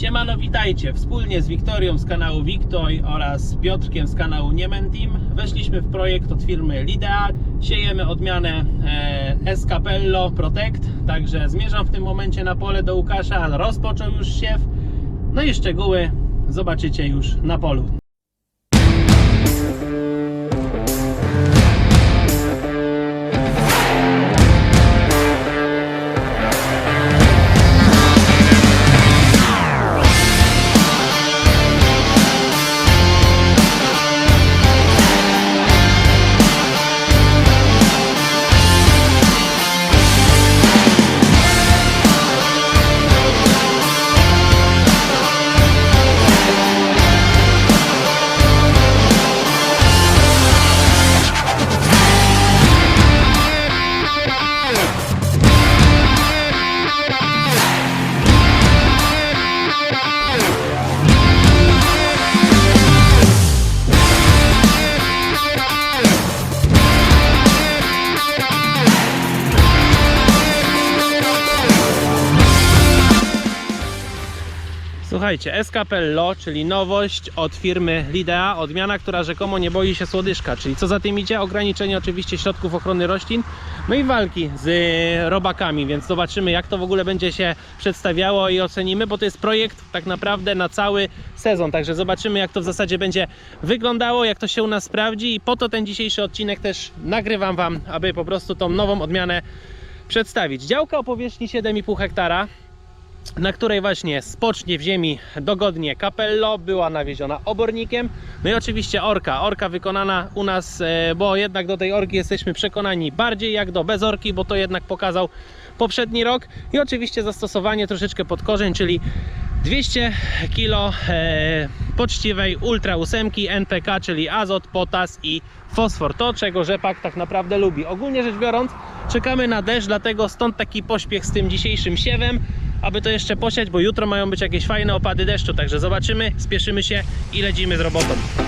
Siemano, witajcie! Wspólnie z Wiktorią z kanału Wiktoj oraz Piotrkiem z kanału Niemen Team weszliśmy w projekt od firmy Lidea. Siejemy odmianę e, Escapello Protect, także zmierzam w tym momencie na pole do Łukasza. Rozpoczął już siew, no i szczegóły zobaczycie już na polu. Słuchajcie, Escapello, czyli nowość od firmy Lidea, odmiana, która rzekomo nie boi się słodyżka, czyli co za tym idzie? Ograniczenie oczywiście środków ochrony roślin, no i walki z robakami, więc zobaczymy jak to w ogóle będzie się przedstawiało i ocenimy, bo to jest projekt tak naprawdę na cały sezon, także zobaczymy jak to w zasadzie będzie wyglądało, jak to się u nas sprawdzi. I po to ten dzisiejszy odcinek też nagrywam Wam, aby po prostu tą nową odmianę przedstawić. Działka o powierzchni 7,5 hektara, na której właśnie spocznie w ziemi dogodnie kapello, była nawieziona obornikiem. No i oczywiście orka. Orka wykonana u nas, e, bo jednak do tej orki jesteśmy przekonani bardziej jak do bez orki, bo to jednak pokazał poprzedni rok. I oczywiście zastosowanie troszeczkę pod korzeń, czyli 200 kg e, poczciwej ultra ósemki NPK, czyli azot, potas i fosfor. To, czego rzepak tak naprawdę lubi. Ogólnie rzecz biorąc, czekamy na deszcz, dlatego stąd taki pośpiech z tym dzisiejszym siewem, aby to jeszcze posiać, bo jutro mają być jakieś fajne opady deszczu. Także zobaczymy, spieszymy się i lecimy z robotą.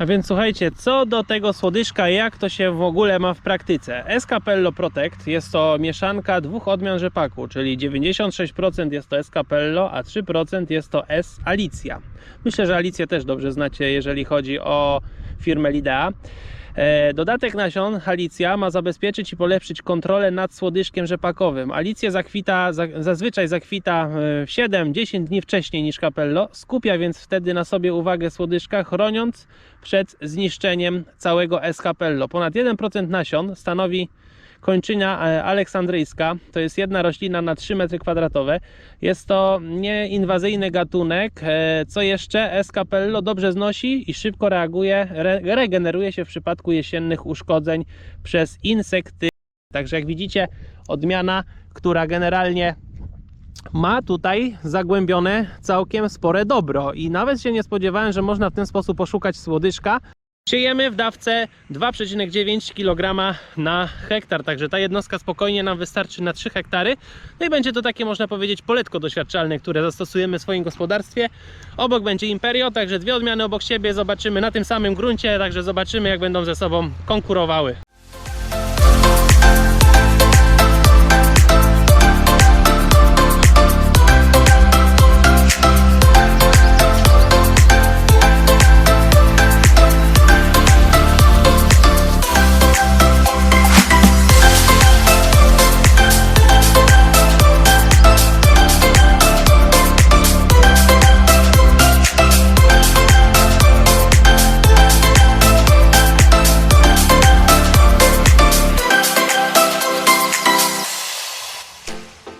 A więc słuchajcie, co do tego słodyżka, jak to się w ogóle ma w praktyce? Escapello Protect jest to mieszanka dwóch odmian rzepaku, czyli 96% jest to Escapello, a 3% jest to S Alicia. Myślę, że Alicję też dobrze znacie, jeżeli chodzi o firmę Lidea. E, Dodatek nasion Alicja ma zabezpieczyć i polepszyć kontrolę nad słodyżkiem rzepakowym. Alicję zakwita, za, zazwyczaj zakwita e, 7-10 dni wcześniej niż Capello, skupia więc wtedy na sobie uwagę słodyżka, chroniąc przed zniszczeniem całego escapello. Ponad 1% nasion stanowi kończyna e, aleksandryjska. To jest jedna roślina na 3 m2. Jest to nieinwazyjny gatunek. E, Co jeszcze? Escapello dobrze znosi i szybko reaguje, re, regeneruje się w przypadku jesiennych uszkodzeń przez insekty. Także jak widzicie, odmiana, która generalnie ma tutaj zagłębione całkiem spore dobro i nawet się nie spodziewałem, że można w ten sposób poszukać słodyżka. Siejemy w dawce 2,9 kg na hektar, także ta jednostka spokojnie nam wystarczy na 3 hektary. No i będzie to takie, można powiedzieć, poletko doświadczalne, które zastosujemy w swoim gospodarstwie. Obok będzie Imperio, także dwie odmiany obok siebie zobaczymy na tym samym gruncie, także zobaczymy jak będą ze sobą konkurowały.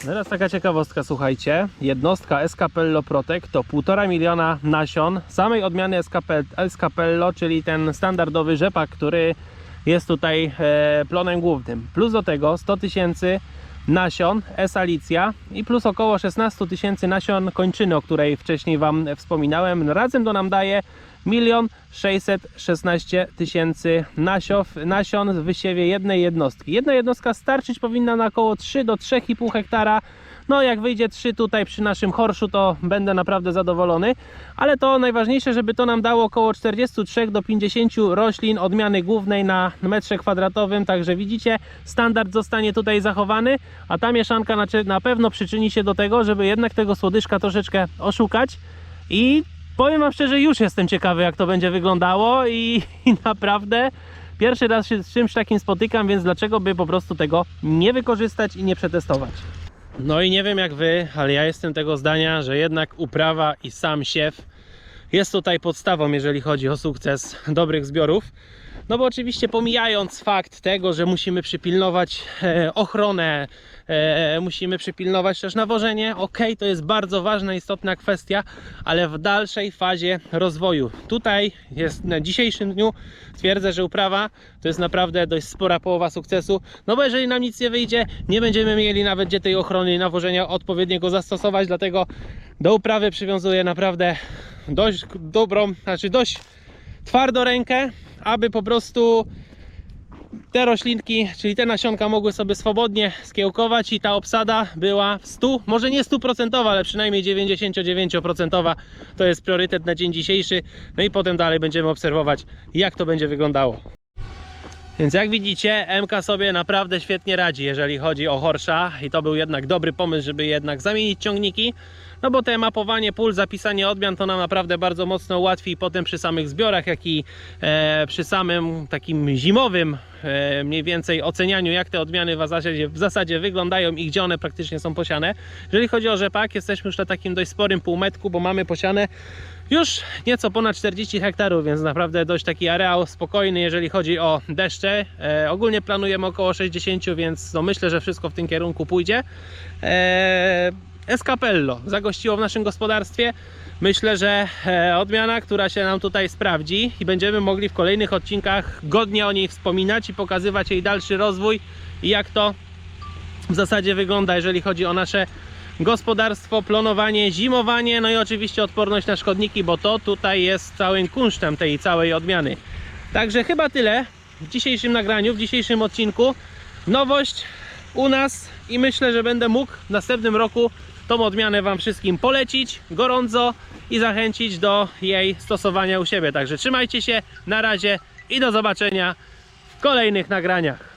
Teraz taka ciekawostka, słuchajcie. Jednostka Escapello Protect to 1,5 miliona nasion samej odmiany Escape- Escapello, czyli ten standardowy rzepak, który jest tutaj e, plonem głównym. Plus do tego 100 tysięcy nasion S-Alicja i plus około 16 tysięcy nasion kończyny, o której wcześniej Wam wspominałem. Razem to nam daje 1 616 tysięcy nasion w wysiewie jednej jednostki. Jedna jednostka starczyć powinna na około 3 do 3,5 hektara. No jak wyjdzie 3 tutaj przy naszym chorszu, to będę naprawdę zadowolony. Ale to najważniejsze, żeby to nam dało około 43 do 50 roślin odmiany głównej na metrze kwadratowym. Także widzicie, standard zostanie tutaj zachowany, a ta mieszanka na, na pewno przyczyni się do tego, żeby jednak tego słodyszka troszeczkę oszukać. I powiem Wam szczerze, już jestem ciekawy, jak to będzie wyglądało i, i naprawdę pierwszy raz się z czymś takim spotykam, więc dlaczego by po prostu tego nie wykorzystać i nie przetestować? No i nie wiem jak Wy, ale ja jestem tego zdania, że jednak uprawa i sam siew jest tutaj podstawą, jeżeli chodzi o sukces dobrych zbiorów. No bo oczywiście pomijając fakt tego, że musimy przypilnować e, ochronę, musimy przypilnować też nawożenie, ok, to jest bardzo ważna, istotna kwestia, ale w dalszej fazie rozwoju. Tutaj jest na dzisiejszym dniu twierdzę, że uprawa to jest naprawdę dość spora połowa sukcesu, no bo jeżeli nam nic nie wyjdzie, nie będziemy mieli nawet gdzie tej ochrony i nawożenia odpowiedniego zastosować, dlatego do uprawy przywiązuję naprawdę dość dobrą, znaczy dość twardą rękę, aby po prostu te roślinki, czyli te nasionka mogły sobie swobodnie skiełkować i ta obsada była w 100, może nie 100%, ale przynajmniej 99% to jest priorytet na dzień dzisiejszy. No i potem dalej będziemy obserwować, jak to będzie wyglądało. Więc jak widzicie, MK sobie naprawdę świetnie radzi, jeżeli chodzi o Horsza i to był jednak dobry pomysł, żeby jednak zamienić ciągniki, no bo te mapowanie pól, zapisanie odmian to nam naprawdę bardzo mocno ułatwi potem przy samych zbiorach, jak i e, przy samym takim zimowym e, mniej więcej ocenianiu, jak te odmiany w zasadzie, w zasadzie wyglądają i gdzie one praktycznie są posiane. Jeżeli chodzi o rzepak, jesteśmy już na takim dość sporym półmetku, bo mamy posiane już nieco ponad 40 hektarów, więc naprawdę dość taki areał spokojny, jeżeli chodzi o deszcze. E, ogólnie planujemy około 60, więc no myślę, że wszystko w tym kierunku pójdzie. E, Escapello zagościło w naszym gospodarstwie. Myślę, że e, odmiana, która się nam tutaj sprawdzi i będziemy mogli w kolejnych odcinkach godnie o niej wspominać i pokazywać jej dalszy rozwój i jak to w zasadzie wygląda, jeżeli chodzi o nasze gospodarstwo, planowanie, zimowanie, no i oczywiście odporność na szkodniki, bo to tutaj jest całym kunsztem tej całej odmiany. Także chyba tyle w dzisiejszym nagraniu, w dzisiejszym odcinku. Nowość u nas i myślę, że będę mógł w następnym roku tą odmianę Wam wszystkim polecić gorąco i zachęcić do jej stosowania u siebie. Także trzymajcie się, na razie i do zobaczenia w kolejnych nagraniach.